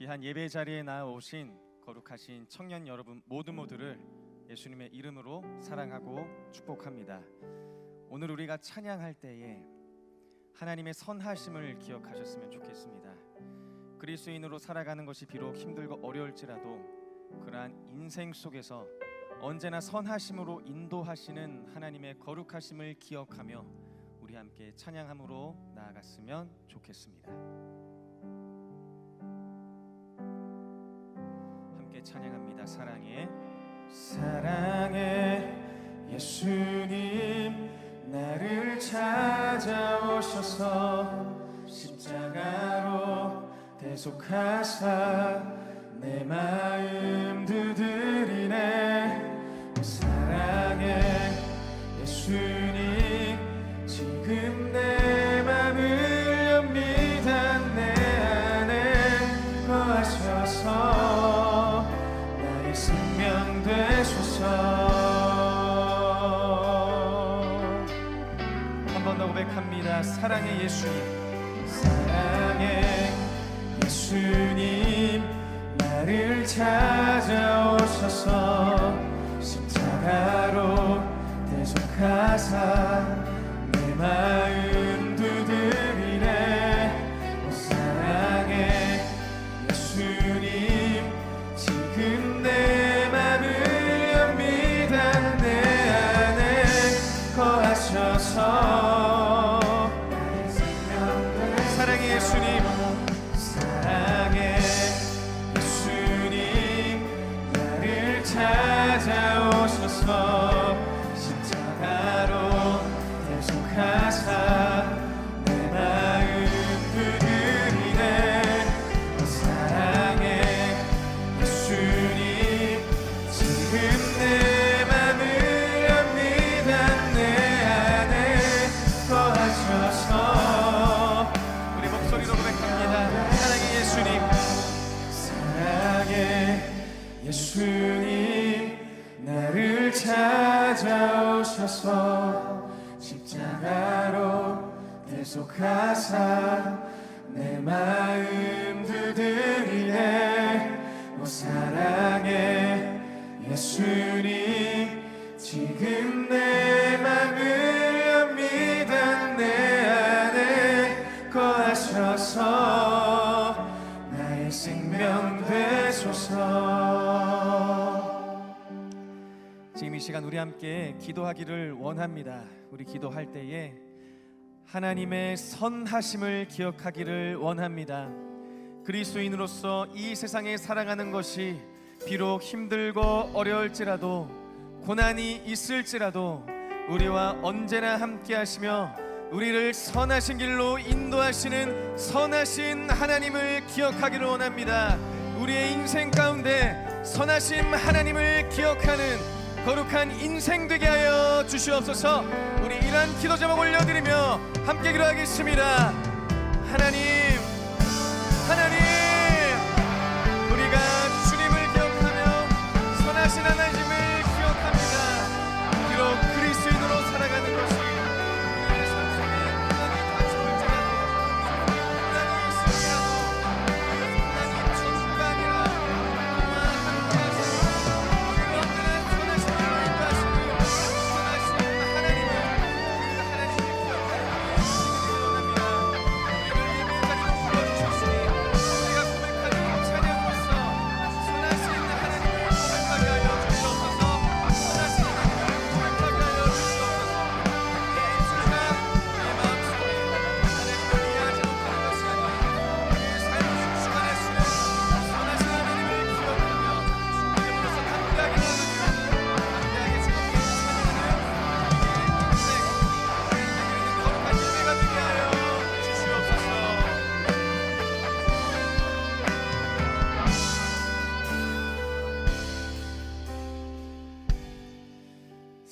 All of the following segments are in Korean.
귀한 예배 자리에 나오신 거룩하신 청년 여러분 모두 모두를 예수님의 이름으로 사랑하고 축복합니다. 오늘 우리가 찬양할 때에 하나님의 선하심을 기억하셨으면 좋겠습니다. 그리스도인으로 살아가는 것이 비록 힘들고 어려울지라도 그러한 인생 속에서 언제나 선하심으로 인도하시는 하나님의 거룩하심을 기억하며 우리 함께 찬양함으로 나아갔으면 좋겠습니다. 찬양합니다. 사랑해. 사랑해. 예수님 나를 찾아오셔서 십자가로 대속하사 내 마음 두드리네 사 시간 우리 함께 기도하기를 원합니다 우리 기도할 때에 하나님의 선하심을 기억하기를 원합니다 그리스도인으로서 이 세상에 살아가는 것이 비록 힘들고 어려울지라도 고난이 있을지라도 우리와 언제나 함께 하시며 우리를 선하신 길로 인도하시는 선하신 하나님을 기억하기를 원합니다. 우리의 인생 가운데 선하심 하나님을 기억하는 거룩한 인생 되게 하여 주시옵소서. 우리 이러한 기도 제목 올려드리며 함께 기도하겠습니다. 하나님, 하나님,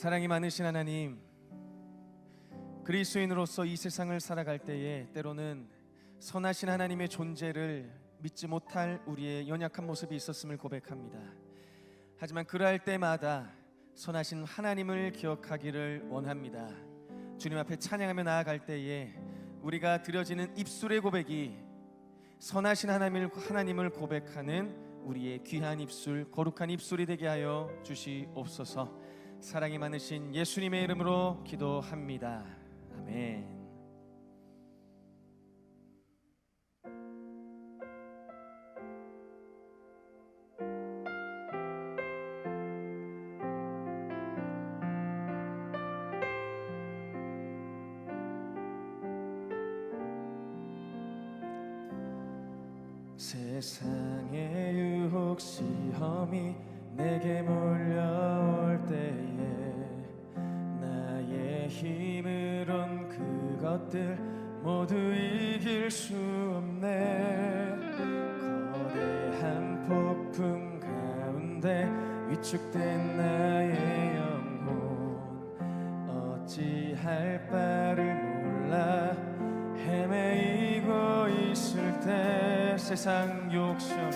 사랑이 많으신 하나님 그리스도인으로서 이 세상을 살아갈 때에 때로는 선하신 하나님의 존재를 믿지 못할 우리의 연약한 모습이 있었음을 고백합니다. 하지만 그러할 때마다 선하신 하나님을 기억하기를 원합니다. 주님 앞에 찬양하며 나아갈 때에 우리가 드려지는 입술의 고백이 선하신 하나님을 하나님을 고백하는 우리의 귀한 입술 거룩한 입술이 되게 하여 주시옵소서. 사랑이 많으신 예수님의 이름으로 기도합니다. 아멘. 세상의 유혹 시험이 내게 몰 것들 모두 이길 수 없네. 거대한 폭풍 가운데 위축된 나의 영혼. 어찌할 바를 몰라. 헤매이고 있을 때 세상 욕심이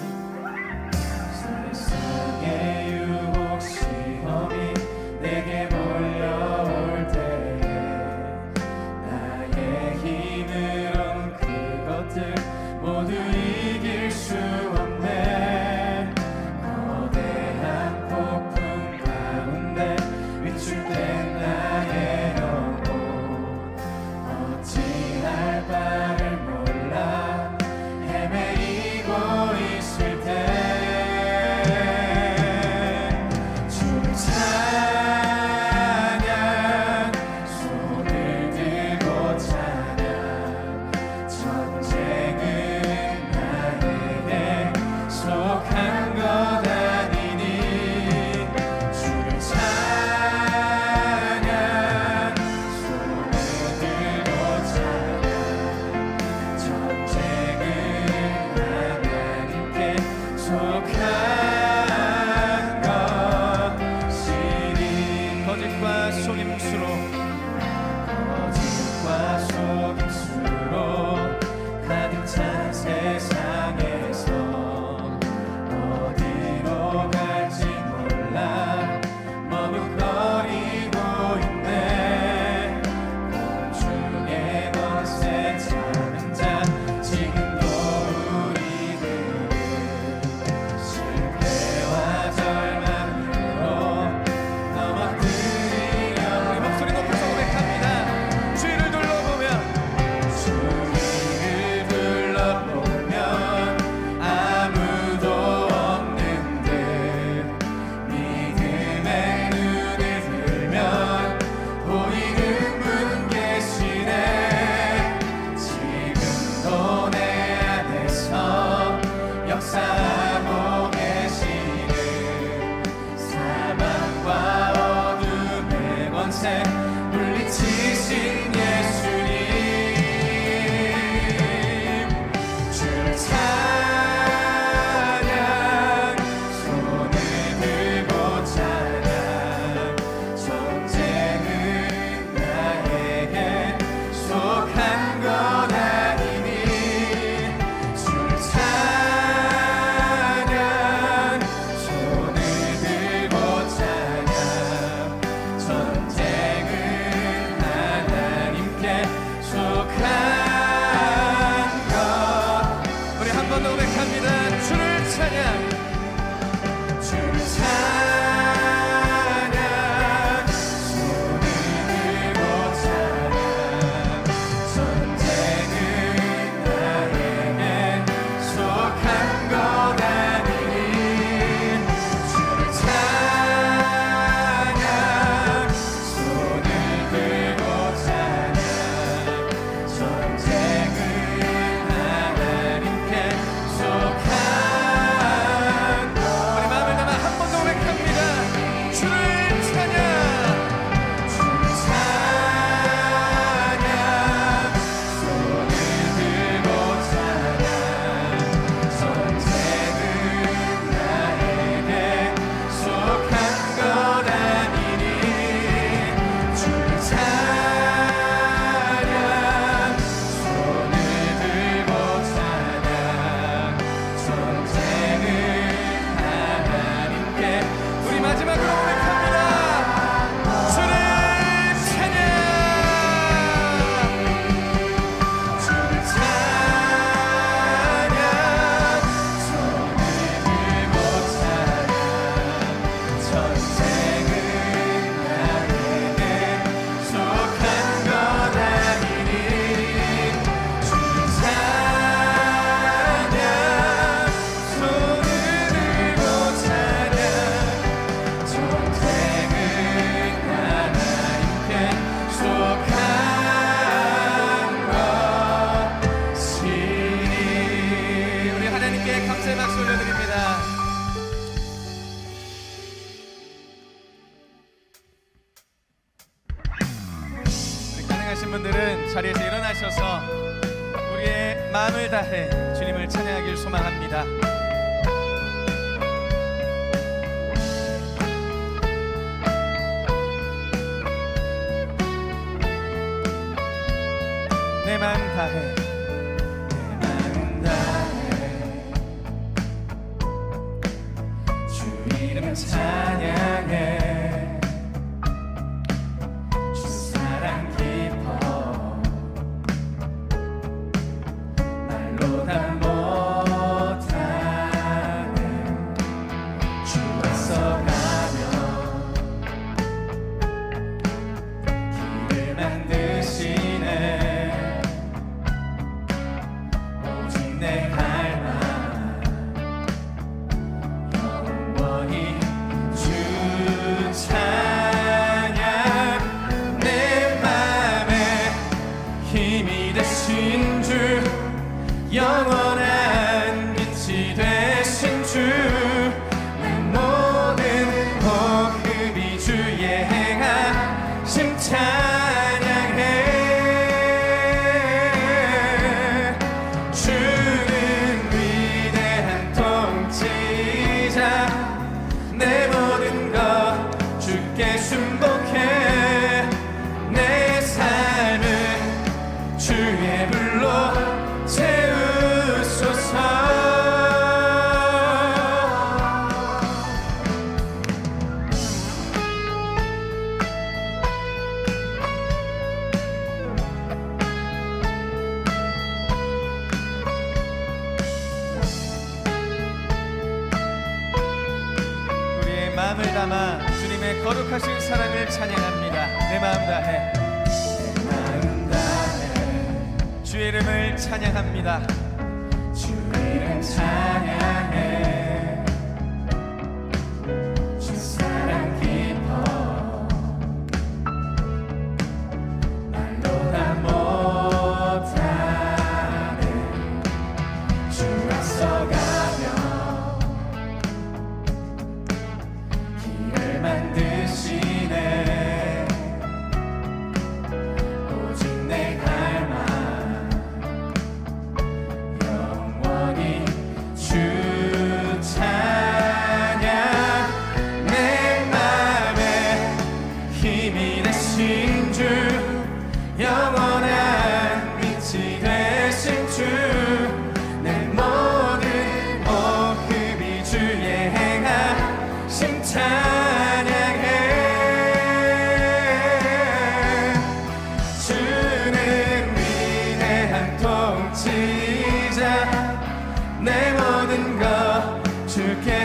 세상의 유혹 시험이 내게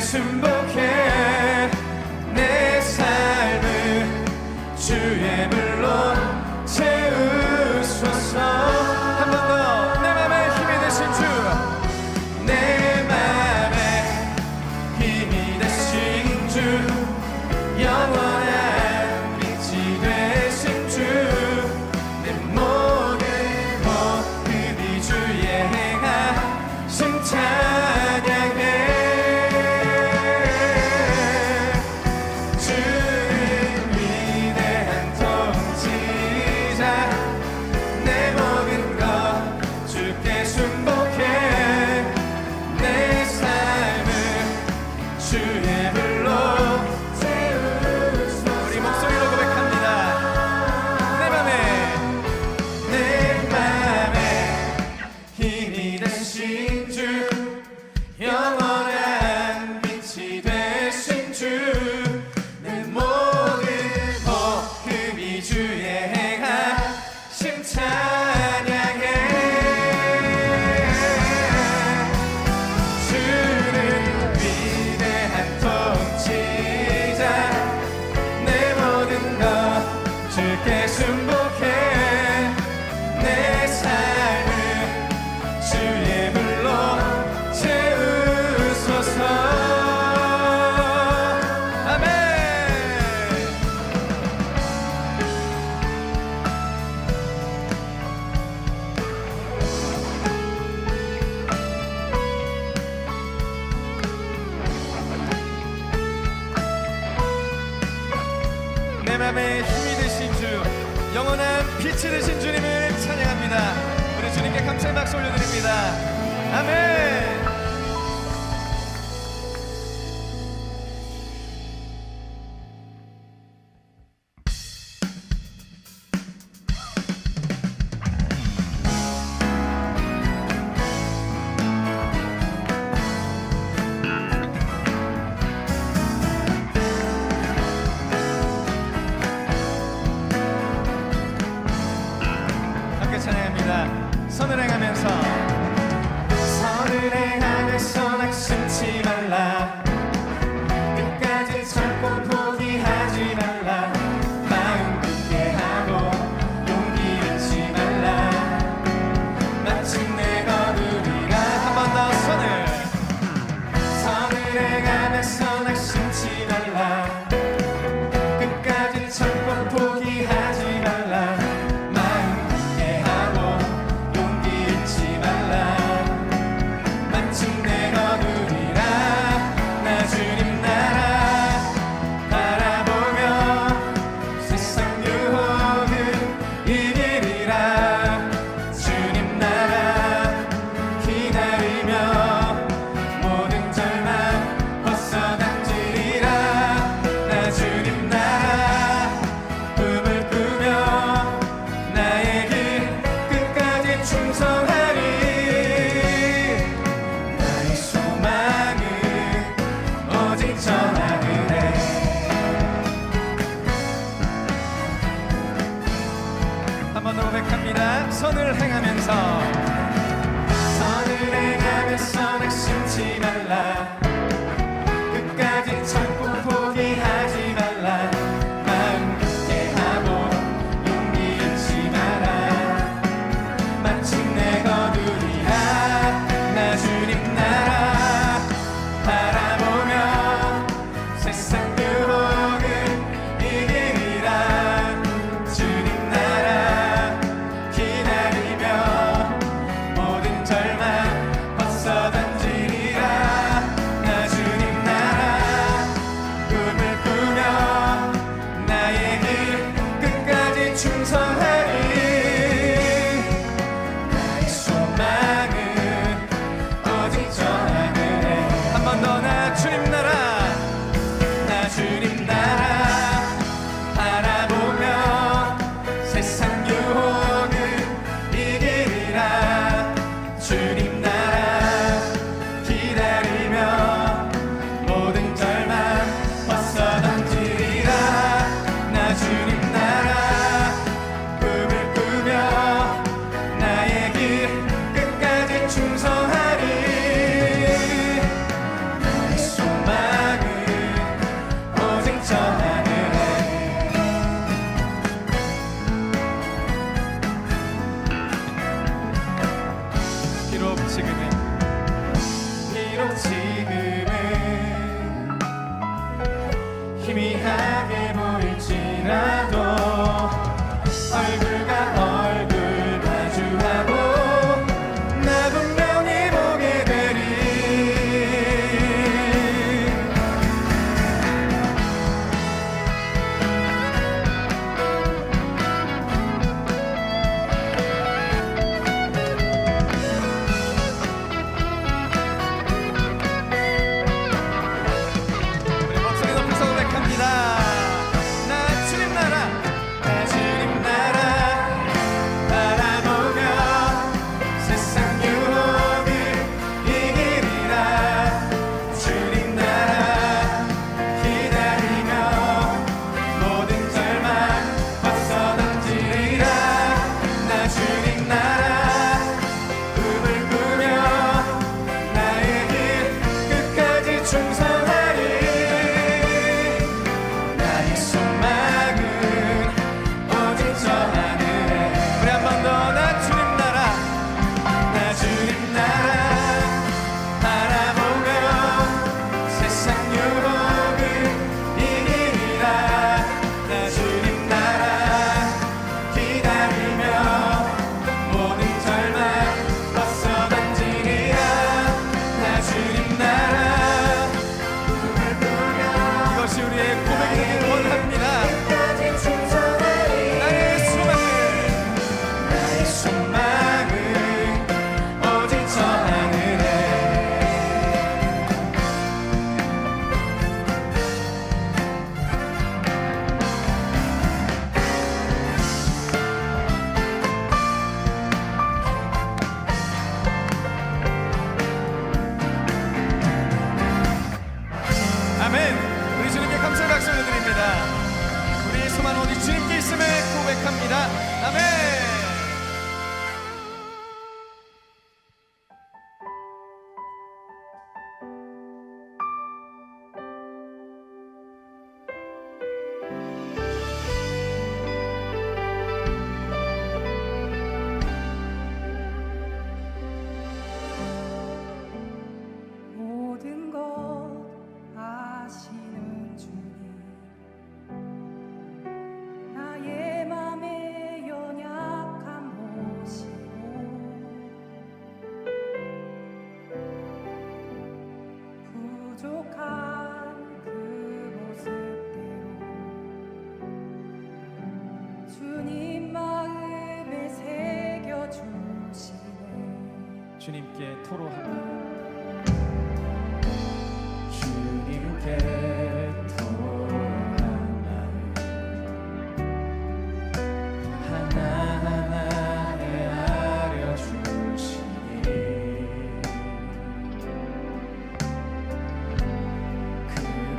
주 치르신 주님을 찬양합니다. 우리 주님께 감사의 박수 올려드립니다. 아멘.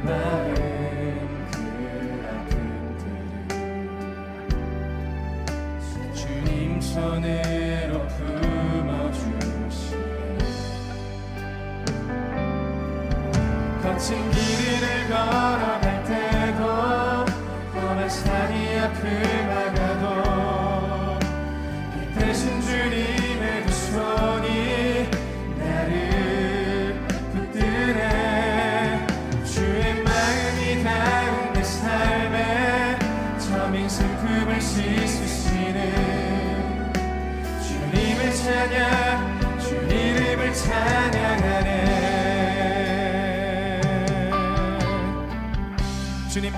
man.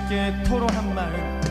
함께 토로한 말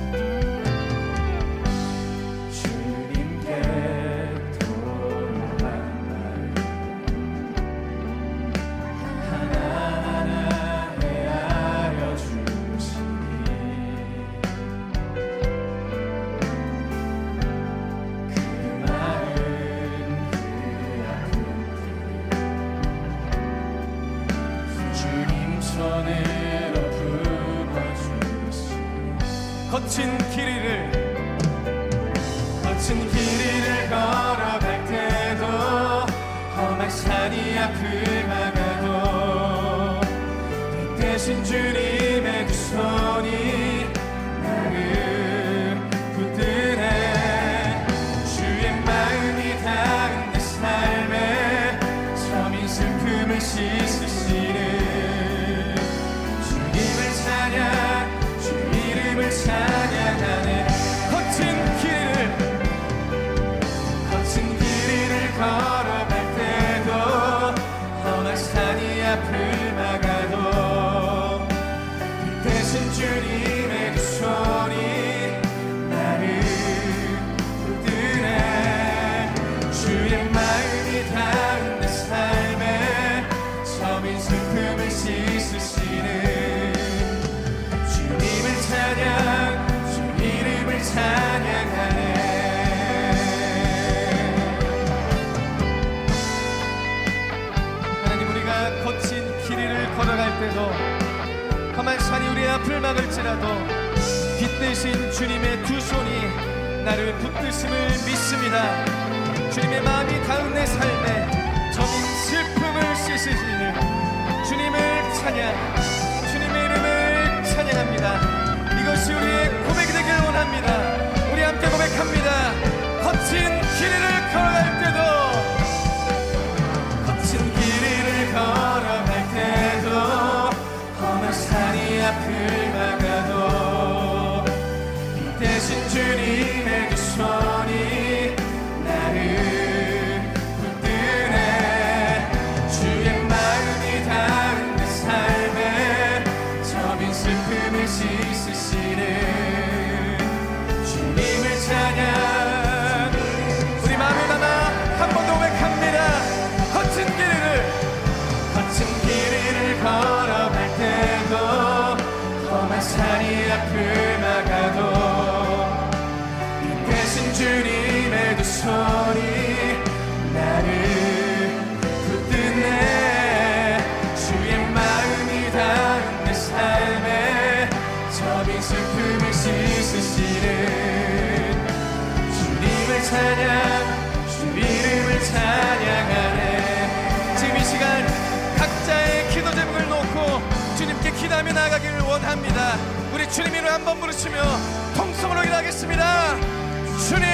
앞을 막을지라도 빛대신 주님의 두 손이 나를 붙드심을 믿습니다. 주님의 마음이 닿은 내 삶에 저민 슬픔을 씻으시는 주님을 찬양, 주님의 이름을 찬양합니다. 이것이 우리의 고백이 되길 원합니다. 우리 함께 고백합니다. 거친 길을 걸어갈 때도 앞을 막아도 대신 주님의 그 손. 감사합니다. 우리 주님 이름 한번 부르시며 통성으로 기도하겠습니다. 주님!